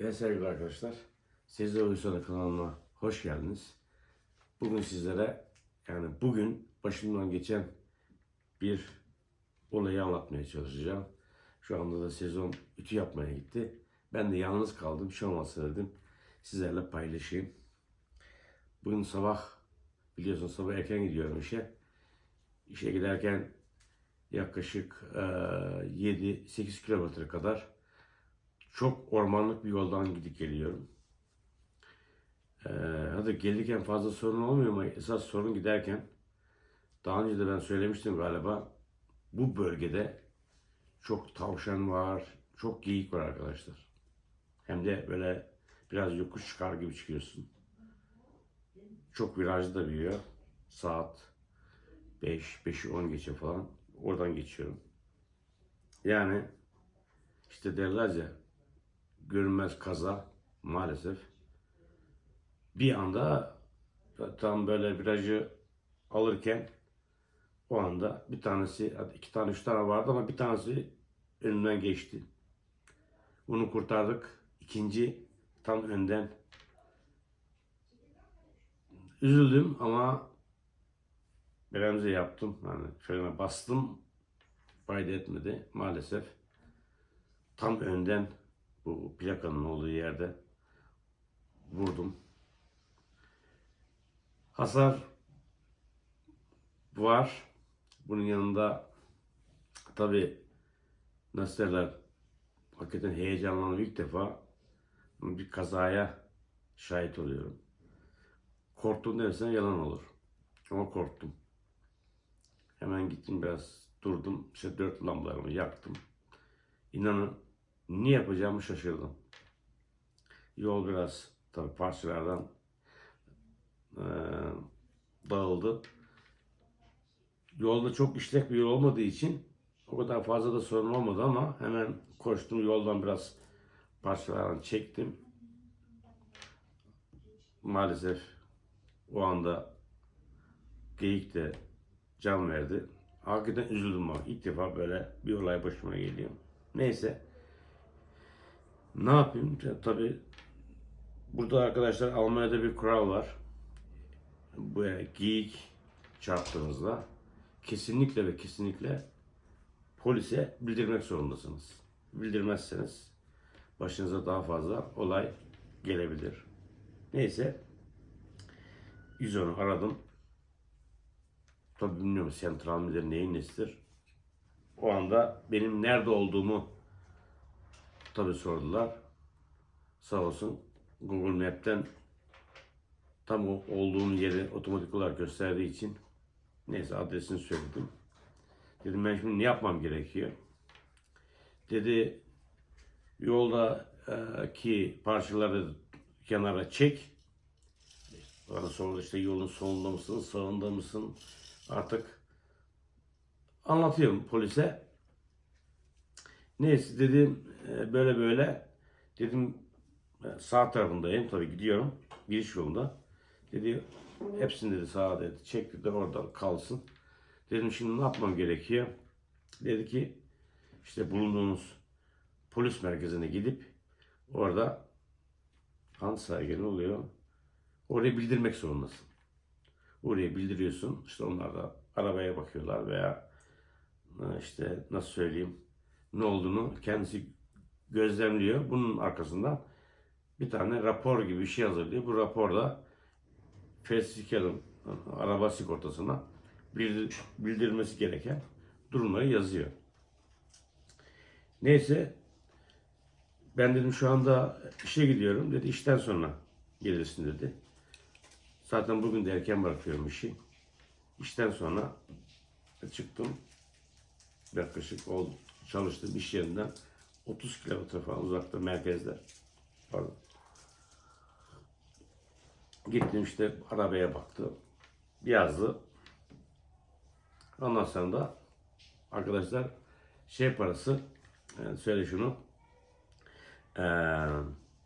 Evet sevgili arkadaşlar, Sezai Uysal'ın kanalına hoş geldiniz. Bugün sizlere yani bugün başımdan geçen bir olayı anlatmaya çalışacağım. Şu anda da sezon ütü yapmaya gitti. Ben de yalnız kaldım. Şu olmazsa dedim sizlerle paylaşayım. Bugün sabah biliyorsun sabah erken gidiyorum işe. İşe giderken yaklaşık eee, 7-8 kilometre kadar çok ormanlık bir yoldan gidip geliyorum. Ee, hadi gelirken fazla sorun olmuyor ama esas sorun giderken daha önce de ben söylemiştim galiba bu bölgede çok tavşan var, çok geyik var arkadaşlar. Hem de böyle biraz yokuş çıkar gibi çıkıyorsun. Çok virajlı da büyüyor. Saat 5, 5'i 10 geçe falan oradan geçiyorum. Yani işte derler ya görünmez kaza maalesef. Bir anda tam böyle virajı alırken o anda bir tanesi, iki tane üç tane vardı ama bir tanesi önümden geçti. Bunu kurtardık. İkinci tam önden. Üzüldüm ama bremze yaptım. Yani frene bastım. Fayda etmedi maalesef. Tam önden bu plakanın olduğu yerde vurdum. Hasar var. Bunun yanında tabi nasıl derler hakikaten heyecanlandım ilk defa bir kazaya şahit oluyorum. Korktum dersen yalan olur. Ama korktum. Hemen gittim biraz durdum. İşte dört lambalarımı yaktım. İnanın ne yapacağımı şaşırdım. Yol biraz tabii parçalardan eee, dağıldı. Yolda çok işlek bir yol olmadığı için o kadar fazla da sorun olmadı ama hemen koştum yoldan biraz parçalardan çektim. Maalesef o anda geyik de can verdi. Hakikaten üzüldüm ama ilk defa böyle bir olay başıma geliyor. Neyse. Ne yapayım? Ya, Tabii burada arkadaşlar Almanya'da bir kural var. Bu yani geyik çarptığınızda kesinlikle ve kesinlikle polise bildirmek zorundasınız. Bildirmezseniz başınıza daha fazla olay gelebilir. Neyse 110'u aradım. Tabii bilmiyorum sentral midir neyin nesidir. O anda benim nerede olduğumu tabii sordular. Sağ olsun Google Map'ten tam olduğum yeri otomatik olarak gösterdiği için neyse adresini söyledim. Dedim ben şimdi ne yapmam gerekiyor? Dedi yolda e, parçaları kenara çek. Bana sordu işte yolun sonunda mısın, sağında mısın? Artık anlatıyorum polise. Neyse dedim e, böyle böyle dedim e, sağ tarafındayım tabii gidiyorum giriş yolunda. Dedi hepsini dedi sağa dedi çek dedi orada kalsın. Dedim şimdi ne yapmam gerekiyor? Dedi ki işte bulunduğunuz polis merkezine gidip orada hangi saygın oluyor? Oraya bildirmek zorundasın. Oraya bildiriyorsun. İşte onlar da arabaya bakıyorlar veya e, işte nasıl söyleyeyim ne olduğunu kendisi gözlemliyor. Bunun arkasından bir tane rapor gibi bir şey hazırlıyor. Bu raporda Feslikal'ın araba sigortasına bildir- bildirilmesi gereken durumları yazıyor. Neyse ben dedim şu anda işe gidiyorum dedi işten sonra gelirsin dedi. Zaten bugün de erken bırakıyorum işi. İşten sonra çıktım. Yaklaşık oldu. Çalıştığım iş yerinden 30 kilometre falan uzakta merkezde. Pardon. Gittim işte arabaya baktım. Yazdı. Ondan sonra da arkadaşlar şey parası e, söyle şunu e,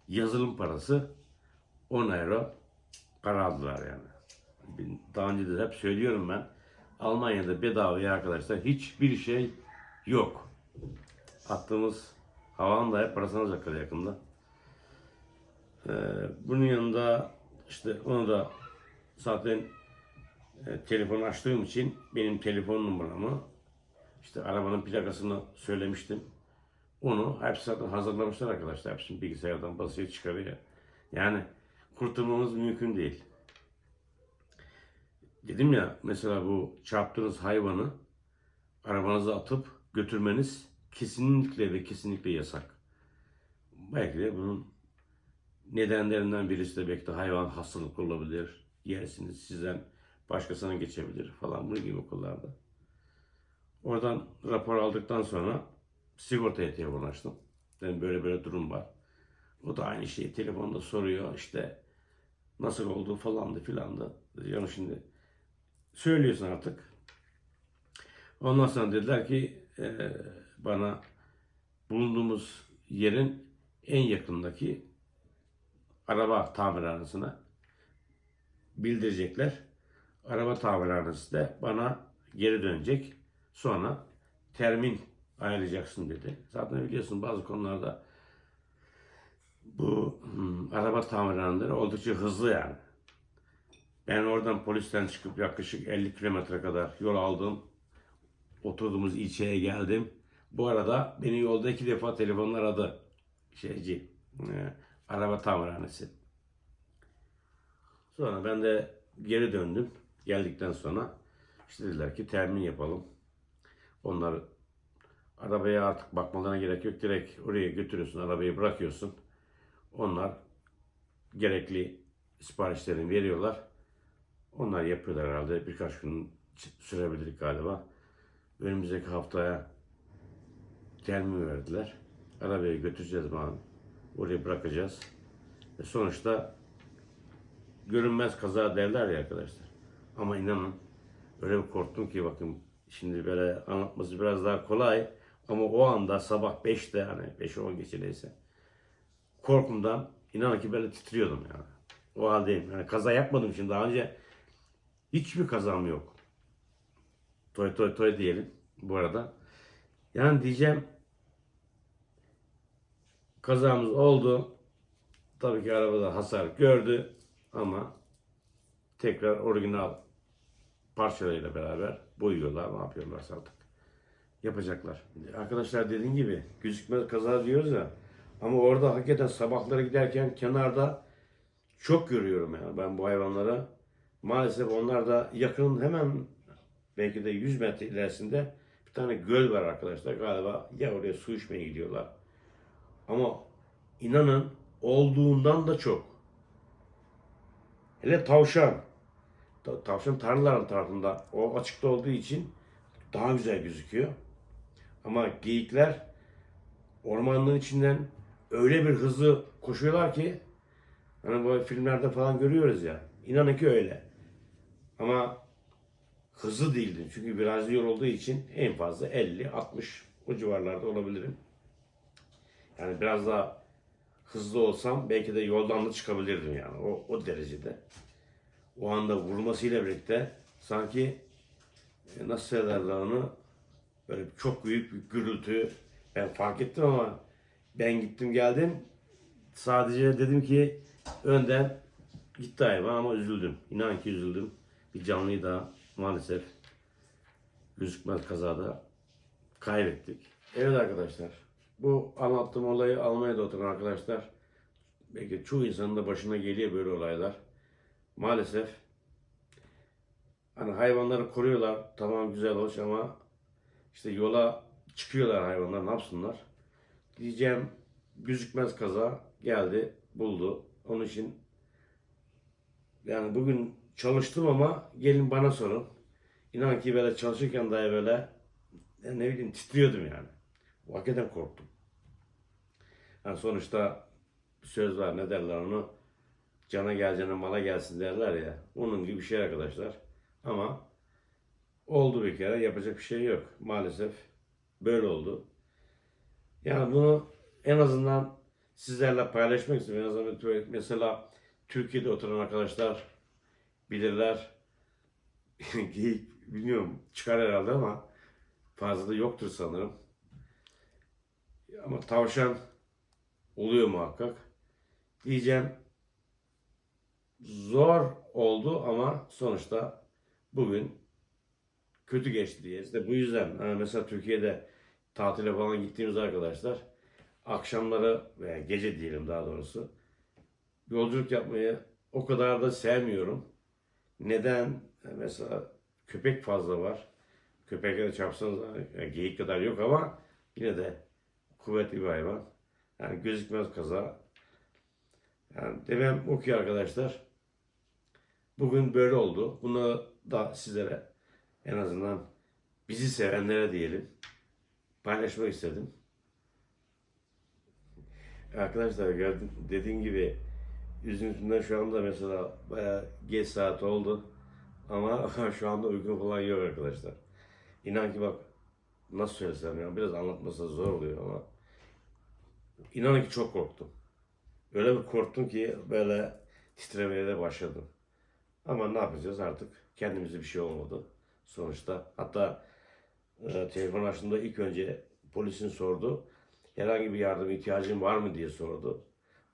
yazılım parası 10 euro para aldılar yani. Daha önce de hep söylüyorum ben. Almanya'da bedavaya arkadaşlar hiçbir şey yok. Attığımız havanın da hep parasını alacaklar yakında. Ee, bunun yanında işte onu da zaten e, telefon açtığım için benim telefon numaramı işte arabanın plakasını söylemiştim. Onu hepsi zaten hazırlamışlar arkadaşlar. Hepsini bilgisayardan basıyor çıkarıyor. Yani kurtulmamız mümkün değil. Dedim ya mesela bu çarptığınız hayvanı arabanıza atıp götürmeniz kesinlikle ve kesinlikle yasak. Belki de bunun nedenlerinden birisi de belki de hayvan hastalıklı olabilir. Yersiniz sizden başkasına geçebilir falan bu gibi okullarda. Oradan rapor aldıktan sonra sigortaya telefon açtım. Dedim böyle böyle durum var. O da aynı şeyi telefonda soruyor işte nasıl oldu falandı filandı. Diyorum şimdi söylüyorsun artık. Ondan sonra dediler ki bana bulunduğumuz yerin en yakındaki araba tamirhanesine bildirecekler. Araba tamirhanesi de bana geri dönecek. Sonra termin ayarlayacaksın dedi. Zaten biliyorsun bazı konularda bu hmm, araba tamirhaneleri oldukça hızlı yani. Ben oradan polisten çıkıp yaklaşık 50 kilometre kadar yol aldım. Oturduğumuz ilçeye geldim. Bu arada beni yolda iki defa telefonla aradı. Şeyci, e, araba tamirhanesi. Sonra ben de geri döndüm. Geldikten sonra işte dediler ki termin yapalım. Onlar arabaya artık bakmalarına gerek yok. Direkt oraya götürüyorsun, arabayı bırakıyorsun. Onlar gerekli siparişlerini veriyorlar. Onlar yapıyorlar herhalde. Birkaç gün sürebilir galiba. Önümüzdeki haftaya termin verdiler. Arabaya götüreceğiz abi. Oraya bırakacağız. Ve sonuçta görünmez kaza derler ya arkadaşlar. Ama inanın öyle bir korktum ki bakın şimdi böyle anlatması biraz daha kolay ama o anda sabah 5'te hani 5'e 10 geçe korkumdan inanın ki böyle titriyordum yani. O haldeyim. Yani kaza yapmadım şimdi daha önce hiçbir kazam yok. Toy toy toy diyelim bu arada. Yani diyeceğim kazamız oldu. Tabii ki arabada hasar gördü ama tekrar orijinal parçalarıyla beraber boyuyorlar, ne yapıyorlarsa artık. Yapacaklar. Arkadaşlar dediğim gibi gözükmez kaza diyoruz ya ama orada hakikaten sabahları giderken kenarda çok görüyorum yani ben bu hayvanlara. Maalesef onlar da yakın hemen belki de 100 metre ilerisinde bir tane göl var arkadaşlar. Galiba ya oraya su içmeye gidiyorlar. Ama inanın olduğundan da çok. Hele tavşan. Ta- Tavşan tarlaların tarafında o açıkta olduğu için daha güzel gözüküyor. Ama geyikler ormanlığın içinden öyle bir hızlı koşuyorlar ki hani bu filmlerde falan görüyoruz ya. İnanın ki öyle. Ama hızlı değildi. Çünkü biraz yol olduğu için en fazla 50, 60 o civarlarda olabilirim. Yani biraz daha hızlı olsam belki de yoldan da çıkabilirdim yani o, o derecede. O anda vurmasıyla birlikte sanki e, nasıl söylerler onu böyle çok büyük bir gürültü ben fark ettim ama ben gittim geldim sadece dedim ki önden gitti hayvan ama üzüldüm. İnan ki üzüldüm. Bir canlıyı da maalesef gözükmez kazada kaybettik. Evet arkadaşlar. Bu anlattığım olayı Almanya'da oturan arkadaşlar belki çoğu insanın da başına geliyor böyle olaylar. Maalesef hani hayvanları koruyorlar. Tamam güzel hoş ama işte yola çıkıyorlar hayvanlar ne yapsınlar? Diyeceğim gözükmez kaza geldi buldu. Onun için yani bugün çalıştım ama gelin bana sorun. İnan ki böyle çalışırken dahi böyle ne bileyim titriyordum yani. Hakikaten korktum. Yani sonuçta söz var ne derler onu cana geleceğine mala gelsin derler ya. Onun gibi bir şey arkadaşlar. Ama oldu bir kere yapacak bir şey yok. Maalesef böyle oldu. Yani bunu en azından sizlerle paylaşmak istiyorum. En azından mesela Türkiye'de oturan arkadaşlar bilirler. Geyik bilmiyorum çıkar herhalde ama fazla da yoktur sanırım. Ama tavşan oluyor muhakkak. diyeceğim zor oldu ama sonuçta bugün kötü geçti diye. İşte bu yüzden hani mesela Türkiye'de tatile falan gittiğimiz arkadaşlar akşamları veya gece diyelim daha doğrusu yolculuk yapmayı o kadar da sevmiyorum. Neden? Mesela köpek fazla var. Köpekleri çarpsanız yani geyik kadar yok ama yine de kuvvetli bir hayvan. Yani gözükmez kaza. Yani demem o ki arkadaşlar bugün böyle oldu. Bunu da sizlere en azından bizi sevenlere diyelim paylaşmak istedim. Arkadaşlar gördüm, dediğim gibi üzüntümden şu anda mesela bayağı geç saat oldu. Ama şu anda uykum falan yok arkadaşlar. İnan ki bak nasıl söylesem ya biraz anlatması zor oluyor ama inanın ki çok korktum. Öyle bir korktum ki böyle titremeye de başladım. Ama ne yapacağız artık? Kendimize bir şey olmadı. Sonuçta hatta e, telefon açtığımda ilk önce polisin sordu. Herhangi bir yardım ihtiyacın var mı diye sordu.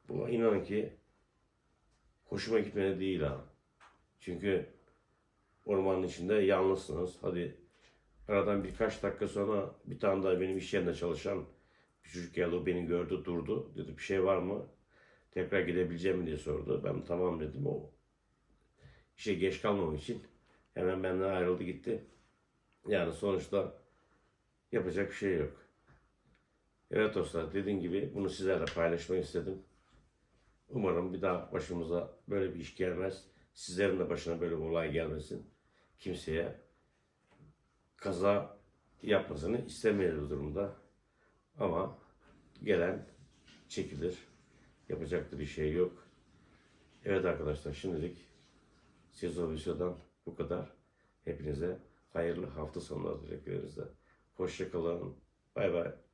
Bu inanın ki hoşuma gitmedi değil ha. Çünkü ormanın içinde yalnızsınız. Hadi aradan birkaç dakika sonra bir tane daha benim iş yerinde çalışan bir çocuk geldi. O beni gördü durdu. Dedi bir şey var mı? Tekrar gidebileceğim mi diye sordu. Ben tamam dedim. O işe geç kalmamak için hemen benden ayrıldı gitti. Yani sonuçta yapacak bir şey yok. Evet dostlar dediğim gibi bunu sizlerle paylaşmak istedim. Umarım bir daha başımıza böyle bir iş gelmez. Sizlerin de başına böyle bir olay gelmesin. Kimseye kaza yapmasını istemeyiz durumda. Ama gelen çekilir. Yapacak da bir şey yok. Evet arkadaşlar şimdilik Sezon Video'dan bu kadar. Hepinize hayırlı hafta sonları dileklerimizle. Hoşçakalın. Bay bay.